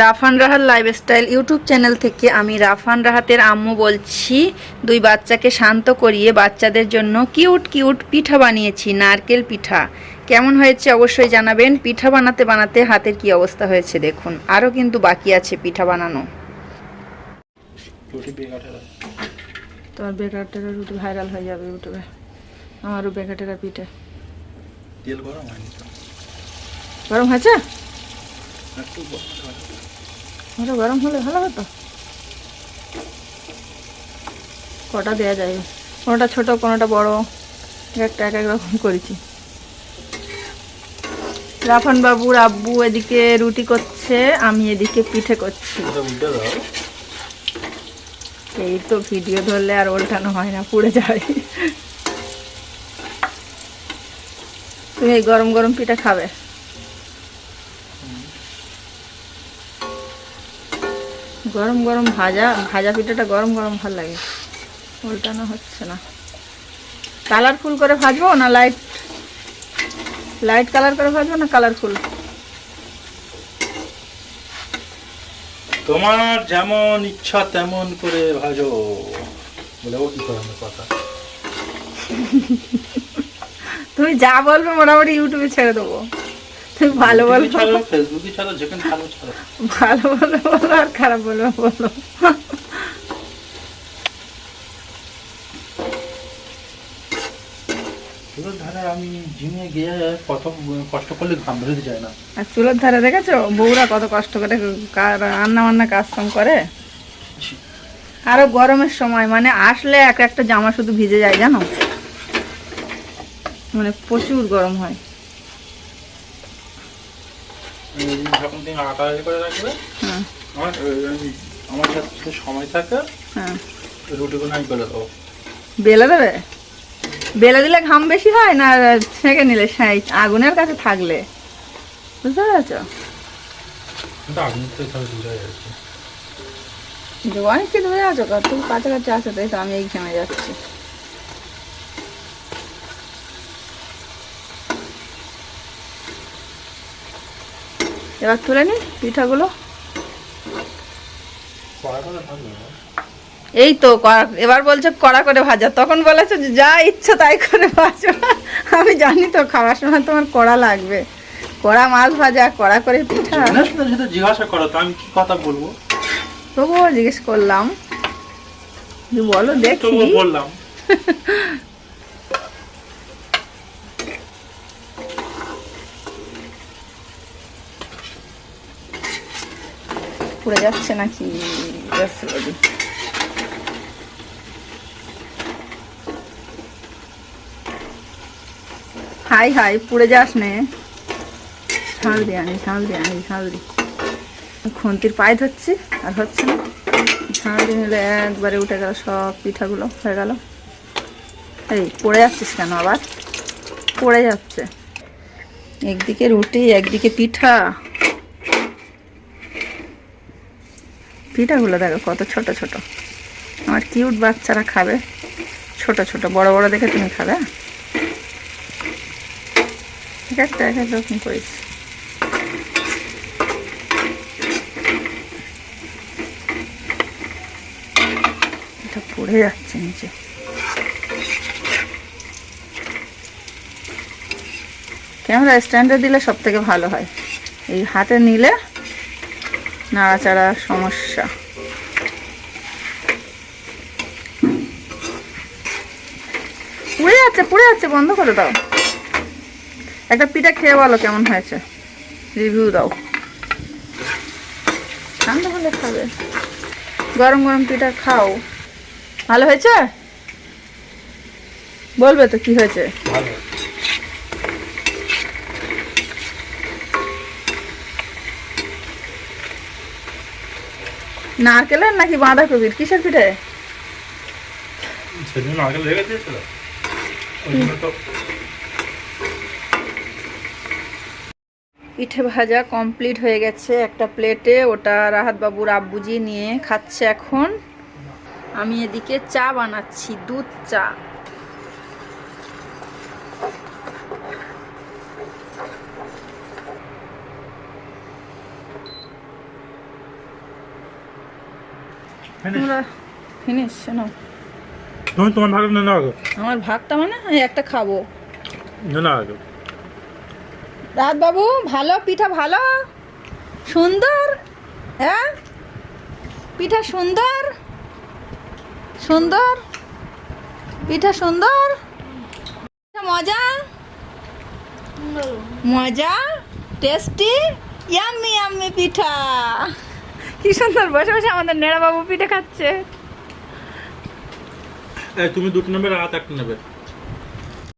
Rafan Rahat lifestyle YouTube channel থেকে আমি রাফান রাহাতের আম্মু বলছি দুই বাচ্চাকে শান্ত করিয়ে বাচ্চাদের জন্য কিউট কিউট পিঠা বানিয়েছি নারকেল পিঠা। কেমন হয়েছে অবশ্যই জানাবেন। পিঠা বানাতে বানাতে হাতের কি অবস্থা হয়েছে দেখুন। আরও কিন্তু বাকি আছে পিঠা বানানো। তোমার বেকার টেকার রুটি ভাইরাল হয়ে যাবে ইউটিউবে। আমারও বেকার টেকার পিঠে। তেল গরম হয়নি গরম হয়েছে? একটু গরম হলে ভালো হতো? কটা দেওয়া যায়? কোনোটা ছোট কোনোটা বড় একটা এক এক রকম করেছি। রাফান বাবুর আব্বু এদিকে রুটি করছে আমি এদিকে পিঠে করছি। এটা এই তো ভিডিও ধরলে আর ওল্টানো হয় না পুড়ে যায়। তুমি এই গরম গরম পিঠা খাবে? গরম গরম ভাজা ভাজা পিঠাটা গরম গরম ভালো লাগে। উল্টানো হচ্ছে না। কালারফুল করে ভাজবো না লাইট? লাইট কালার করে ভাজবো না কালারফুল? তোমার যেমন ইচ্ছা তেমন করে ভাজো। বলে ও কি করে কথা? তুমি যা বলবে মোটামুটি ইউটিউবে ছেড়ে দেবো। তুমি ভালো ছাড়ো ফেসবুকে ছাড়ো যেখানে ছাড়ো ছাড়ো। ভালো বলবে বলো আর খারাপ বলো চুলোর ধারে আমি জিমে গিয়ে কত কষ্ট করলে ঘাম বেরোতে যায় না। আর চুলোর ধারে দেখেছ? বউরা কত কষ্ট করে রান্না বান্না কাজ কাম করে? আরও গরমের সময় মানে আসলে এক একটা জামা শুধু ভিজে যায় জানো? মানে প্রচুর গরম হয়। যখন তুমি আটা করে রাখবে হ্যাঁ। আমার এই- আমার কাছে সময় থাকে হ্যাঁ। রুটিগুলো আমি করে দেবো। বেলে দেবে? বেলে দিলে ঘাম বেশি হয় না ছেঁকে নিলে? সেই আগুনের কাছে থাকলে। বুঝতে পেরেছ? দূরে অনেক কিছু হয়ে আছো কত তুমি কাছাকাছি আছো তাই তো আমি এই ঘেমে যাচ্ছি। এবার তুলে নি পিঠাগুলো? এই তো এবার বলছে কড়া করে ভাজা। তখন বলেছ যে যা ইচ্ছা তাই করে ভাজো। আমি জানি তো খাওয়ার সময় তোমার কড়া লাগবে। কড়া মাছ ভাজা কড়া করে পিঠা। জিজ্ঞাসা করো তো আমি কি কথা বলব? তবুও জিজ্ঞেস করলাম। বলো দেখি। বললাম। পুড়ে যাচ্ছে নাকি। হাই হাই, পুড়ে যাস নে। ঝাল দিয়ে আনি ঝাল দিয়ে আনি ঝাল দি। খুন্তির পায়ে ধরছি, আর হচ্ছে না। ঝাল দিয়ে নিলে একবারে উঠে গেল সব পিঠাগুলো, হয়ে গেল। এই, পড়ে যাচ্ছিস কেন আবার? পড়ে যাচ্ছে। একদিকে রুটি, একদিকে পিঠা। পিঠাগুলো দেখো কত ছোট ছোট। আমার কিউট বাচ্চারা খাবে। ছোট ছোট, বড় বড় দেখে তুমি খাবে? এক একটা এক এক রকম করিস এটা পড়ে যাচ্ছে নিচে। ক্যামেরা স্ট্যান্ডে দিলে সব থেকে ভালো হয়। এই হাতে নিলে নাড়াচাড়ার সমস্যা। পুড়ে যাচ্ছে পুড়ে যাচ্ছে, বন্ধ করে দাও। একটা পিঠা খেয়ে বলো কেমন হয়েছে। রিভিউ দাও। ঠান্ডা হলে খাবে। গরম গরম পিঠা খাও। ভালো হয়েছে? বলবে তো কি হয়েছে? নারকেলের নাকি বাঁধাকপির? কিসের পিঠে? সেদিন লেগে দিয়েছিল। পিঠে ভাজা কমপ্লিট হয়ে গেছে একটা প্লেটে। ওটা রাহাত বাবুর আব্বুজি নিয়ে খাচ্ছে এখন। আমি এদিকে চা বানাচ্ছি দুধ চা। ফিনিশ না তুমি তোমার ভাগ না আগে। আমার ভাগটা মানে আমি একটা খাব। না না রাত বাবু ভালো পিঠা ভালো? সুন্দর? হ্যাঁ? পিঠা সুন্দর? সুন্দর? পিঠা সুন্দর? পিঠা মজা? মজা? টেস্টি ইয়াম্মি ইয়াম্মি পিঠা। কি সুন্দর, বসে বসে আমাদের নেড়া বাবু পিঠে খাচ্ছে। তুমি দুটো নেবে রাত একটা নেবে।